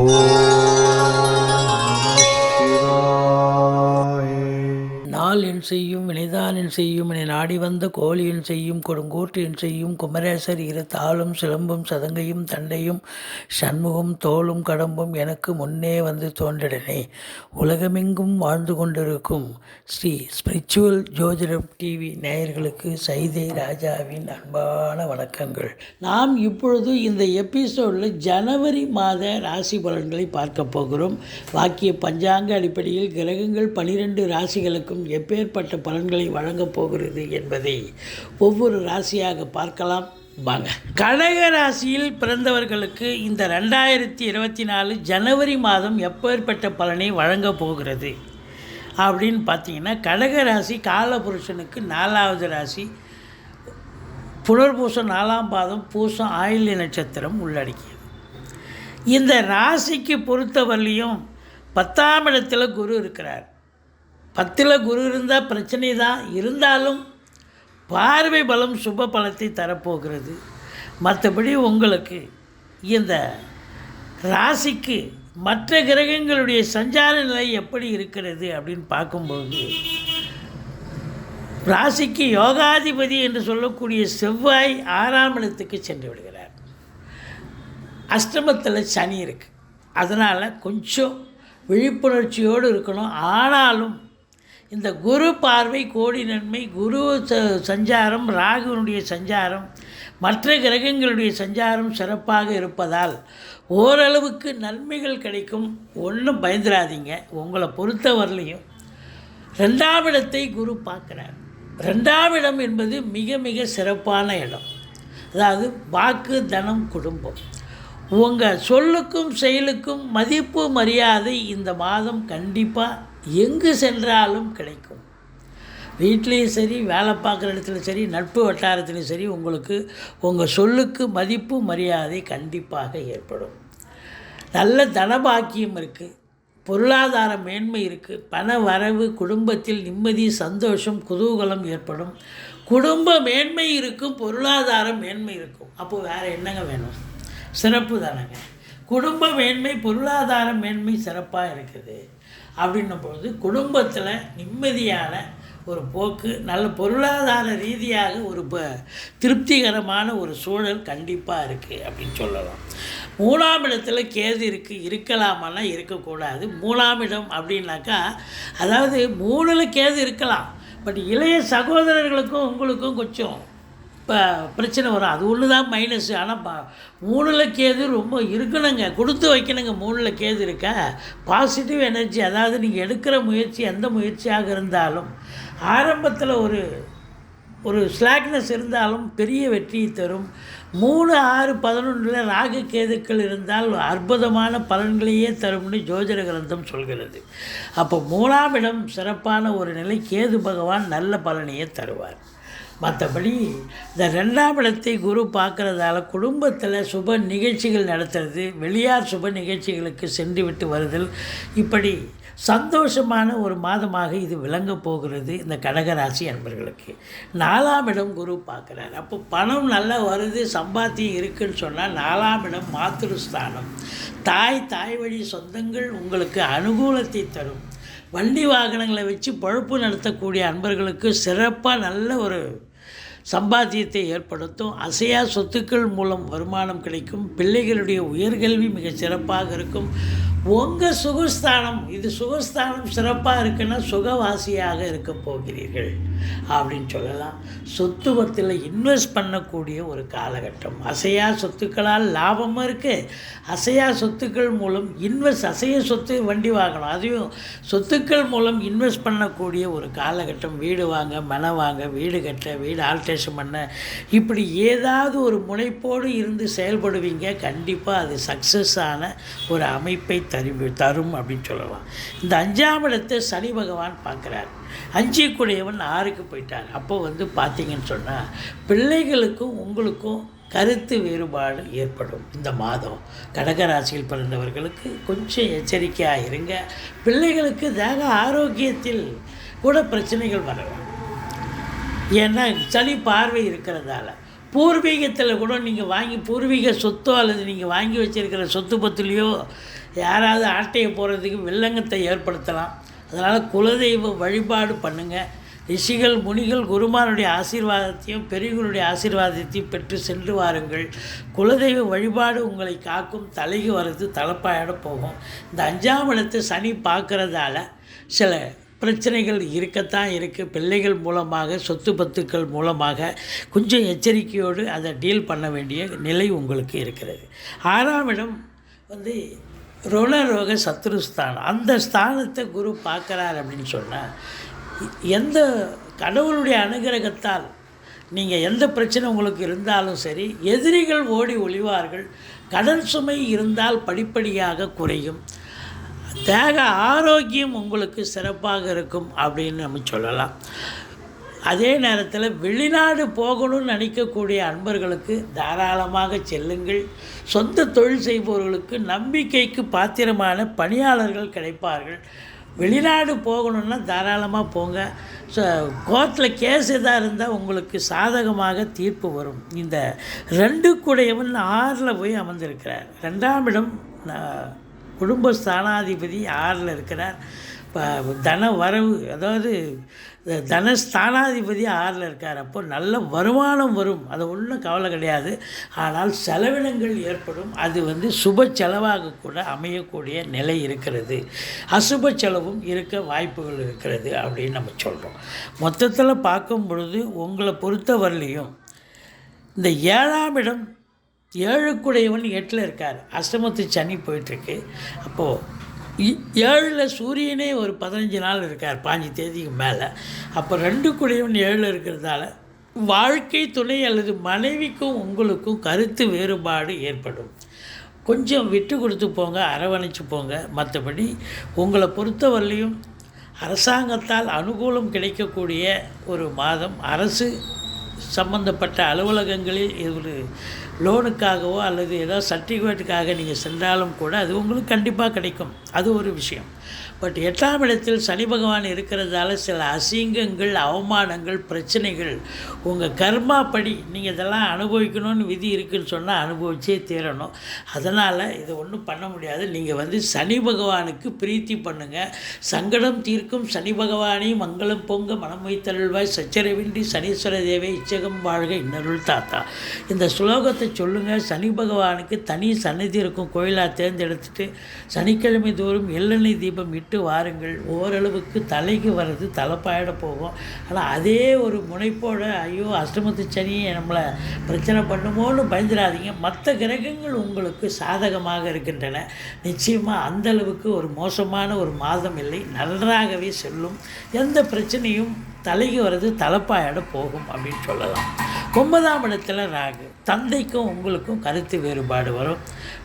நாள் என் செய்யும் வினைதான் செய்யும் என நாடி வந்த கோழியின் செய்யும் கொடுங்கோட்டு செய்யும் குமரேசர் இரு தாளும் சிலம்பும் சதங்கையும் தண்டையும் சண்முகம் தோளும் கடம்பும் எனக்கு முன்னே வந்து தோன்றிடனே. உலகமெங்கும் வாழ்ந்து கொண்டிருக்கும் ஸ்ரீ ஸ்பிரிச்சுவல் ஜோதிடம் டிவி நேயர்களுக்கு சைதை ராஜாவின் அன்பான வணக்கங்கள். நாம் இப்பொழுது இந்த எபிசோடில் ஜனவரி மாத ராசி பலன்களை பார்க்க போகிறோம். வாக்கிய பஞ்சாங்க அடிப்படையில் கிரகங்கள் பனிரெண்டு ராசிகளுக்கும் எப்பேர் எப்பேற்பட்ட பலன்களை வழங்கப் போகிறது என்பதை ஒவ்வொரு ராசியாக பார்க்கலாம். வாங்க. கடக ராசியில் பிறந்தவர்களுக்கு இந்த ரெண்டாயிரத்தி இருபத்தி நாலு ஜனவரி மாதம் எப்பேற்பட்ட பலனை வழங்கப் போகிறது? அப்படின்னு பார்த்தீங்கன்னா கடக ராசி காலபுருஷனுக்கு நாலாவது ராசி. புனர்பூசம் நாலாம் பாதம் பூசம் ஆயில்ய நட்சத்திரம் உள்ளடக்கியது. இந்த ராசிக்கு பொறுத்தவரையிலையும் பத்தாம் இடத்தில் குரு இருக்கிறார். பத்தில் குரு இருந்தால் பிரச்சனை தான் இருந்தாலும் பார்வை பலம் சுப பலத்தை தரப்போகிறது. மற்றபடி உங்களுக்கு இந்த ராசிக்கு மற்ற கிரகங்களுடைய சஞ்சார நிலை எப்படி இருக்கிறது அப்படின்னு பார்க்கும்போது ராசிக்கு யோகாதிபதி என்று சொல்லக்கூடிய செவ்வாய் ஆறாம் இடத்துக்கு சென்று விடுகிறார். அஷ்டமத்தில் சனி இருக்குது அதனால் கொஞ்சம் விழிப்புணர்ச்சியோடு இருக்கணும். ஆனாலும் இந்த குரு பார்வை கோடி நன்மை குரு ச சஞ்சாரம் ராகுனுடைய சஞ்சாரம் மற்ற கிரகங்களுடைய சஞ்சாரம் சிறப்பாக இருப்பதால் ஓரளவுக்கு நன்மைகள் கிடைக்கும். ஒன்றும் பயந்துடாதீங்க உங்களை பொறுத்தவரையிலையும் ரெண்டாம் இடத்தை குரு பார்க்குறார். ரெண்டாம் இடம் என்பது மிக மிக சிறப்பான இடம். அதாவது வாக்கு தனம் குடும்பம். உங்கள் சொல்லுக்கும் செயலுக்கும் மதிப்பு மரியாதை இந்த மாதம் கண்டிப்பாக எங்கு சென்றாலும் கிடைக்கும். வீட்லேயும் சரி வேலை பார்க்குற இடத்துலையும் சரி நட்பு வட்டாரத்துலையும் சரி உங்களுக்கு உங்கள் சொல்லுக்கு மதிப்பு மரியாதை கண்டிப்பாக ஏற்படும். நல்ல தனபாக்கியம் இருக்குது பொருளாதார மேன்மை இருக்குது பண வரவு குடும்பத்தில் நிம்மதி சந்தோஷம் குதூகலம் ஏற்படும். குடும்ப மேன்மை இருக்கும் பொருளாதார மேன்மை இருக்கும். அப்போது வேறு என்னங்க வேணும்? சிறப்பு தானேங்க. குடும்ப மேன்மை பொருளாதார மேன்மை சிறப்பாக இருக்குது. அப்படின்னும் பொழுது குடும்பத்தில் நிம்மதியான ஒரு போக்கு நல்ல பொருளாதார ரீதியாக ஒரு ப திருப்திகரமான ஒரு சூழல் கண்டிப்பாக இருக்குது அப்படின்னு சொல்லலாம். மூணாம் இடத்துல கேது இருக்குது இருக்கலாமான்னா இருக்கக்கூடாது. மூணாம் இடம் அப்படின்னாக்கா அதாவது மூணில் கேது இருக்கலாம். பட் இளைய சகோதரர்களுக்கும் உங்களுக்கும் கொஞ்சம் இப்போ பிரச்சனை வரும். அது ஒன்று தான் மைனஸ் ஆனால் ப மூணில் கேது ரொம்ப இருக்கணுங்க. கொடுத்து வைக்கணுங்க. மூணில் கேது இருக்க? பாசிட்டிவ் எனர்ஜி அதாவது நீங்கள் எடுக்கிற முயற்சி எந்த முயற்சியாக இருந்தாலும் ஆரம்பத்தில் ஒரு ஒரு ஸ்லாக்னஸ் இருந்தாலும் பெரிய வெற்றியை தரும். மூணு ஆறு பதினொன்றில் ராகு கேதுக்கள் இருந்தால் அற்புதமான பலன்களையே தரும்னு ஜோதிட கிரந்தம் சொல்கிறது. அப்போ மூணாம் இடம் சிறப்பான ஒரு நிலை கேது பகவான் நல்ல பலனையே தருவார். மற்றபடி இந்த ரெண்டாம் இடத்தை குரு பார்க்குறதால குடும்பத்தில் சுப நிகழ்ச்சிகள் நடத்துறது வெளியார் சுப நிகழ்ச்சிகளுக்கு சென்று விட்டு வருதல் இப்படி சந்தோஷமான ஒரு மாதமாக இது விளங்க போகிறது இந்த கடகராசி அன்பர்களுக்கு. நாலாம் இடம் குரு பார்க்குறாரு. அப்போ பணம் நல்லா வருது சம்பாத்தியம் இருக்குன்னு சொன்னால் நாலாம் இடம் மாத்திருஸ்தானம். தாய் தாய் வழி சொந்தங்கள் உங்களுக்கு அனுகூலத்தை தரும். வண்டி வாகனங்களை வச்சு பழுப்பு நடத்தக்கூடிய அன்பர்களுக்கு சிறப்பாக நல்ல ஒரு சம்பாத்தியத்தை ஏற்படுத்தும். அசையா சொத்துக்கள் மூலம் வருமானம் கிடைக்கும். பிள்ளைகளுடைய உயர்கல்வி மிக சிறப்பாக இருக்கும். உங்கள் சுகஸ்தானம் இது சுகஸ்தானம் சிறப்பாக இருக்குன்னா சுகவாசியாக இருக்க போகிறீர்கள் அப்படின்னு சொல்லலாம். சொத்துவத்தில் இன்வெஸ்ட் பண்ணக்கூடிய ஒரு காலகட்டம். அசையா சொத்துக்களால் லாபமும் இருக்குது அசையா சொத்துக்கள் மூலம் இன்வெஸ்ட் அசைய சொத்து வண்டி வாங்கணும். அதையும் சொத்துக்கள் மூலம் இன்வெஸ்ட் பண்ணக்கூடிய ஒரு காலகட்டம். வீடு வாங்க மனை வாங்க வீடு கட்ட வீடு ஆல்ட்ரேஷன் பண்ண. இப்படி ஏதாவது ஒரு முனைப்போடு இருந்து செயல்படுவீங்க. கண்டிப்பாக அது சக்ஸஸ் ஆன ஒரு அமைப்பை தரு தரும் அப்படின்னு சொல்லலாம். இந்த அஞ்சாம் இடத்தை சனி பகவான் பார்க்குறார். அஞ்சிக்குடையவன் ஆறுக்கு போயிட்டார். அப்போ வந்து பார்த்தீங்கன்னு சொன்னால் பிள்ளைகளுக்கும் உங்களுக்கும் கருத்து வேறுபாடு ஏற்படும் இந்த மாதம். கடகராசியில் பிறந்தவர்களுக்கு கொஞ்சம் எச்சரிக்கையாக இருங்க. பிள்ளைகளுக்கு தேக ஆரோக்கியத்தில் கூட பிரச்சனைகள் வரலாம். ஏன்னா சனி பார்வை இருக்கிறதால. பூர்வீகத்தில் கூட நீங்கள் வாங்கி பூர்வீக சொத்தோ அல்லது நீங்கள் வாங்கி வச்சுருக்கிற சொத்து பத்துலேயோ யாராவது ஆட்டையை போகிறதுக்கு வில்லங்கத்தை ஏற்படுத்தலாம். அதனால் குலதெய்வ வழிபாடு பண்ணுங்கள் ரிஷிகள் முனிகள் குருமானுடைய ஆசீர்வாதத்தையும் பெரியவர்களுடைய ஆசீர்வாதத்தையும் பெற்று சென்று வாருங்கள். குலதெய்வ வழிபாடு உங்களை காக்கும். தலைக்கு வர்றது தலைப்பாயிட போகும். இந்த அஞ்சாம் இடத்தை சனி பார்க்குறதால சில பிரச்சனைகள் இருக்கத்தான் இருக்குது பிள்ளைகள் மூலமாக சொத்து பத்துக்கள் மூலமாக கொஞ்சம் எச்சரிக்கையோடு அதை டீல் பண்ண வேண்டிய நிலை உங்களுக்கு இருக்கிறது. ஆறாம் இடம் வந்து ருணரோக சத்ருஸ்தானம் அந்த ஸ்தானத்தை குரு பார்க்குறார் அப்படின்னு சொன்னால் எந்த கடவுளுடைய அனுகிரகத்தால் நீங்கள் எந்த பிரச்சனை உங்களுக்கு இருந்தாலும் சரி எதிரிகள் ஓடி ஒளிவார்கள் கடன் சுமை இருந்தால் படிப்படியாக குறையும் தேக ஆரோக்கியம் உங்களுக்கு சிறப்பாக இருக்கும் அப்படின்னு நம்ம சொல்லலாம். அதே நேரத்தில் வெளிநாடு போகணும்னு நினைக்கக்கூடிய அன்பர்களுக்கு தாராளமாக செல்லுங்கள். சொந்த தொழில் செய்பவர்களுக்கு நம்பிக்கைக்கு பாத்திரமான பணியாளர்கள் கிடைப்பார்கள். வெளிநாடு போகணுன்னா தாராளமாக போங்க. ஸோ கோர்ட்டில் கேஸ் எதாக இருந்தால் உங்களுக்கு சாதகமாக தீர்ப்பு வரும். இந்த ரெண்டு குடையவன் ஆறில் போய் அமர்ந்திருக்கிறார். ரெண்டாம் இடம் குடும்ப ஸ்தானாதிபதி ஆறில் இருக்கிறார். இப்போ தன வரவு அதாவது தனஸ்தானாதிபதி ஆறில் இருக்கார். அப்போ நல்ல வருமானம் வரும். அது ஒன்றும் கவலை கிடையாது. ஆனால் செலவினங்கள் ஏற்படும். அது வந்து சுப செலவாக கூட அமையக்கூடிய நிலை இருக்கிறது. அசுப செலவும் இருக்க வாய்ப்புகள் இருக்கிறது அப்படின்னு நம்ம சொல்கிறோம் மொத்தத்தில் பார்க்கும் பொழுது உங்களை பொறுத்தவரையிலையும் இந்த ஏழாம் இடம் ஏழுக்குடையவன் எட்டில் இருக்கார். அஷ்டமத்து சனி போயிட்டுருக்கு அப்போது ஏழில் சூரியனே ஒரு பதினஞ்சு நாள் இருக்கார் பாஞ்சு தேதிக்கு மேலே. அப்போ ரெண்டு குடையவன் ஏழில் இருக்கிறதால வாழ்க்கை துணை அல்லது மனைவிக்கும் உங்களுக்கும் கருத்து வேறுபாடு ஏற்படும். கொஞ்சம் விட்டு கொடுத்து போங்க அரவணைச்சு போங்க. மற்றபடி உங்களை பொறுத்தவரையிலையும் அரசாங்கத்தால் அனுகூலம் கிடைக்கக்கூடிய ஒரு மாதம் அரசு சம்பந்தப்பட்ட அலுவலகங்களில் ஒரு லோனுக்காகவோ அல்லது ஏதோ சர்டிஃபிகேட்டுக்காக நீங்கள் சென்றாலும் கூட அது உங்களுக்கு கண்டிப்பாக கிடைக்கும். அது ஒரு விஷயம். பட் எட்டாம் இடத்தில் சனி பகவான் இருக்கிறதால சில அசிங்கங்கள் அவமானங்கள் பிரச்சனைகள் உங்கள் கர்மா படி நீங்கள் இதெல்லாம் அனுபவிக்கணும்னு விதி இருக்குன்னு சொன்னால் அனுபவிச்சே தீரணும். அதனால் இதை ஒன்றும் பண்ண முடியாது. நீங்கள் வந்து சனி பகவானுக்கு பிரீத்தி பண்ணுங்கள் சங்கடம் தீர்க்கும் சனி பகவானே மங்களம் பொங்க மனம் வைத்தருள்வாய். சச்சரவின்றி சனீஸ்வர தேவை இச்சகம் வாழ்க இன்னருள் தாத்தா. இந்த ஸ்லோகத்தை சொல்லுங்கள் சனி பகவானுக்கு தனி சன்னதி இருக்கும். கோயிலாக தேர்ந்தெடுத்துட்டு சனிக்கிழமை தோறும் எள்ளெண்ணெய் தீபம் இட்டு வாருங்கள். ஓரளவுக்கு தலைக்கு வர்றது தலைப்பாயிட போகும். ஆனால் அதே ஒரு முனைப்போட ஐயோ அஷ்டமத்து சனி நம்மளை பிரச்சனை பண்ணுமோன்னு பயந்துடாதீங்க. மற்ற கிரகங்கள் உங்களுக்கு சாதகமாக இருக்கின்றன. நிச்சயமாக அந்தளவுக்கு ஒரு மோசமான ஒரு மாதம் இல்லை. நன்றாகவே செல்லும். எந்த பிரச்சனையும் தலைக்கு வர்றது தலைப்பாயிட போகும் அப்படின்னு சொல்லலாம். ஒன்பதாம் இடத்துல ராகு. தந்தைக்கும் உங்களுக்கும் கருத்து வேறுபாடு வரும்.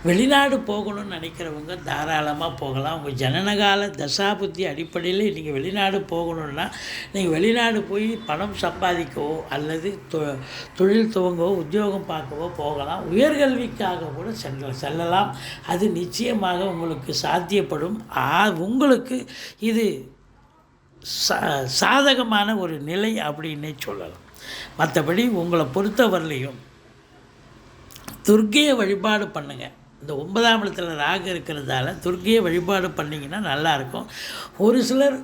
வெளிநாடு போகணும்னு நினைக்கிறவங்க தாராளமாக போகலாம். உங்கள் ஜனனகால தசாபுத்தி அடிப்படையில் நீங்கள் வெளிநாடு போகணுன்னா நீங்கள் வெளிநாடு போய் பணம் சம்பாதிக்கவோ அல்லது தொ தொழில் துவங்கவோ உத்தியோகம் பார்க்கவோ போகலாம். உயர்கல்விக்காக கூட செல்ல செல்லலாம். அது நிச்சயமாக உங்களுக்கு சாத்தியப்படும். உங்களுக்கு இது சா சாதகமான ஒரு நிலை அப்படின்னே சொல்லலாம். மற்றபடி உங்களை பொறுத்தவரையிலையும் துர்க்கையை வழிபாடு பண்ணுங்கள் இந்த ஒன்பதாம் இடத்துல ராகு இருக்கிறதால துர்க்கையை வழிபாடு பண்ணிங்கன்னா நல்லாயிருக்கும் ஒரு சிலர்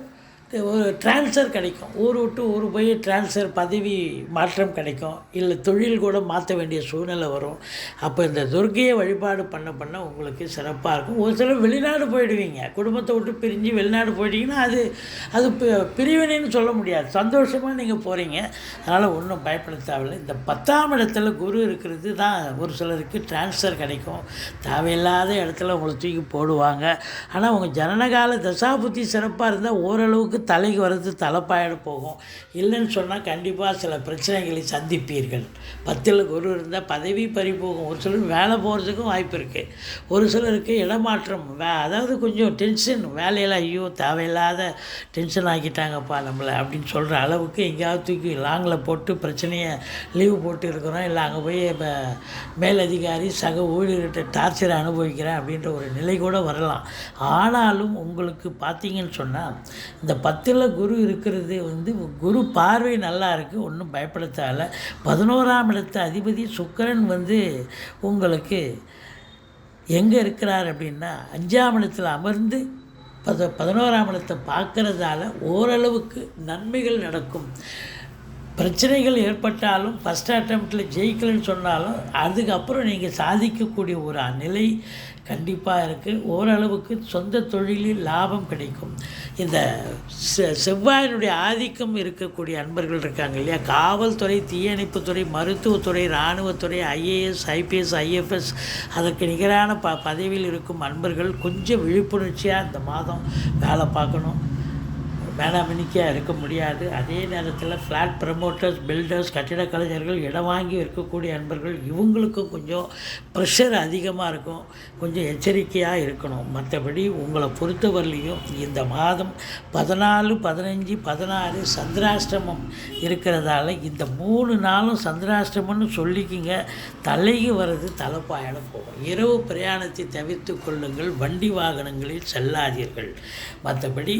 ஒரு ட்ரான்ஸ்ஃபர் கிடைக்கும். ஊர் விட்டு ஊர் போய் ட்ரான்ஸ்ஃபர் பதவி மாற்றம் கிடைக்கும். இல்லை தொழில் கூட மாற்ற வேண்டிய சூழ்நிலை வரும். அப்போ இந்த துர்க்கையை வழிபாடு பண்ண பண்ண உங்களுக்கு சிறப்பாக இருக்கும். ஒரு சிலர் வெளிநாடு போயிடுவீங்க. குடும்பத்தை விட்டு பிரிஞ்சு வெளிநாடு போயிட்டீங்கன்னா அது அது பி- பிரிவினைன்னு சொல்ல முடியாது. சந்தோஷமாக நீங்கள் போகிறீங்க அதனால் ஒன்றும் பயப்பட தேவையில்லை. இந்த பத்தாம் இடத்துல குரு இருக்கிறது தான் ஒரு சிலருக்கு ட்ரான்ஸ்ஃபர் கிடைக்கும். தேவையில்லாத இடத்துல உங்களை தூக்கி போடுவாங்க. ஆனால் உங்கள் ஜனனகால தசாபுத்தி சிறப்பாக இருந்தால் ஓரளவுக்கு தலைக்கு வர்றது தலைப்பாயிட போகும். இல்லைன்னு சொன்னால் கண்டிப்பாக சில பிரச்சனைகளை சந்திப்பீர்கள். பத்தில் குரு இருந்தால் பதவி பறி போகும் ஒரு சிலர் வேலை போகிறதுக்கும் வாய்ப்பு இருக்குது ஒரு சிலருக்கு இடமாற்றம் வே அதாவது கொஞ்சம் டென்ஷன் வேலையில் ஐயோ தேவையில்லாத டென்ஷன் ஆக்கிட்டாங்கப்பா நம்மளை அப்படின்னு சொல்கிற அளவுக்கு எங்கேயாவது தூக்கி லாங்கில் போட்டு பிரச்சனையை லீவு போட்டு இருக்கிறோம். இல்லை அங்கே போய் இப்போ மேலதிகாரி சக ஊழியர்கிட்ட டார்ச்சரை அனுபவிக்கிறேன் அப்படின்ற ஒரு நிலை கூட வரலாம். ஆனாலும் உங்களுக்கு பார்த்தீங்கன்னு சொன்னால் இந்த பத்தில் குரு இருக்கிறது வந்து குரு பார்வை நல்லா இருக்குது ஒன்றும் பயப்படுத்தால. பதினோராம் இடத்து அதிபதி சுக்கிரன் வந்து உங்களுக்கு எங்கே இருக்கிறார் அப்படின்னா அஞ்சாம் இடத்தில் அமர்ந்து பத பதினோராம் இடத்தை பார்க்குறதால ஓரளவுக்கு நன்மைகள் நடக்கும். பிரச்சனைகள் ஏற்பட்டாலும் ஃபஸ்ட் அட்டம்ப்டில் ஜெயிக்கலைன்னு சொன்னாலும் அதுக்கப்புறம் நீங்கள் சாதிக்கக்கூடிய ஒரு நிலை கண்டிப்பாக இருக்குது ஓரளவுக்கு சொந்த தொழிலில் லாபம் கிடைக்கும். இந்த செ செவ்வாயினுடைய ஆதிக்கம் இருக்கக்கூடிய அன்பர்கள் இருக்காங்க இல்லையா? காவல்துறை தீயணைப்புத்துறை மருத்துவத்துறை இராணுவத்துறை ஐஏஎஸ் ஐபிஎஸ் ஐஎஃப்எஸ் அதற்கு நிகரான ப பதவியில் இருக்கும் அன்பர்கள் கொஞ்சம் விழிப்புணர்ச்சியாக இந்த மாதம் வேலை பார்க்கணும். மேனாமினிக்காக இருக்க முடியாது. அதே நேரத்தில் ஃப்ளாட் ப்ரமோட்டர்ஸ் பில்டர்ஸ் கட்டிடக் கலைஞர்கள் இடம் வாங்கி இருக்கக்கூடிய அன்பர்கள் இவங்களுக்கும் கொஞ்சம் ப்ரெஷர் அதிகமாக இருக்கும். கொஞ்சம் எச்சரிக்கையாக இருக்கணும். மற்றபடி உங்களை பொறுத்தவரையிலையும் இந்த மாதம் பதினாலு பதினஞ்சு பதினாறு சந்திராஷ்டமம் இருக்கிறதால இந்த மூணு நாளும் சந்திராஷ்டமம்னு சொல்லிக்கிங்க. தலைக்கு வர்றது தலைப்பாயிடம் போகும். இரவு பிரயாணத்தை தவிர்த்து கொள்ளுங்கள். வண்டி வாகனங்களில் செல்லாதீர்கள். மற்றபடி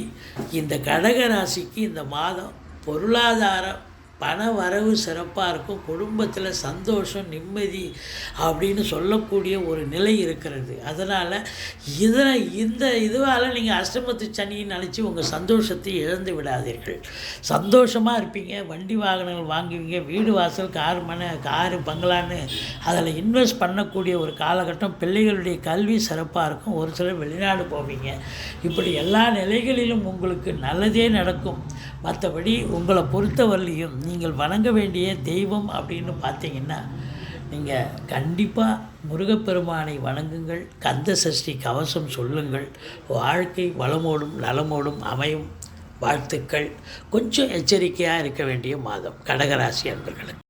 இந்த கடக ராசிக்கு இந்த மாதம் பொருளாதார பண வரவு சிறப்பாக இருக்கும். குடும்பத்தில் சந்தோஷம் நிம்மதி அப்படின்னு சொல்லக்கூடிய ஒரு நிலை இருக்கிறது. அதனால் இதில் இந்த இதுவால் நீங்கள் அஷ்டமத்து சனியை நினச்சி உங்கள் சந்தோஷத்தை இழந்து விடாதீர்கள். சந்தோஷமாக இருப்பீங்க. வண்டி வாகனங்கள் வாங்குவீங்க. வீடு வாசல் கார் மனை காரு பங்களான்னு அதில் இன்வெஸ்ட் பண்ணக்கூடிய ஒரு காலகட்டம். பிள்ளைகளுடைய கல்வி சிறப்பாக இருக்கும். ஒரு சிலர் வெளிநாடு போவீங்க. இப்படி எல்லா நிலைகளிலும் உங்களுக்கு நல்லதே நடக்கும். மற்றபடி உங்களை பொறுத்தவரையிலையும் நீங்கள் வணங்க வேண்டிய தெய்வம் அப்படின்னு பார்த்தீங்கன்னா நீங்கள் கண்டிப்பாக முருகப்பெருமானை வணங்குங்கள் கந்த சஷ்டி கவசம் சொல்லுங்கள் வாழ்க்கை வளமோடும் நலமோடும் அமையும். வாழ்த்துக்கள். கொஞ்சம் எச்சரிக்கையாக இருக்க வேண்டிய மாதம். கடகராசி அன்பர்களுக்கு.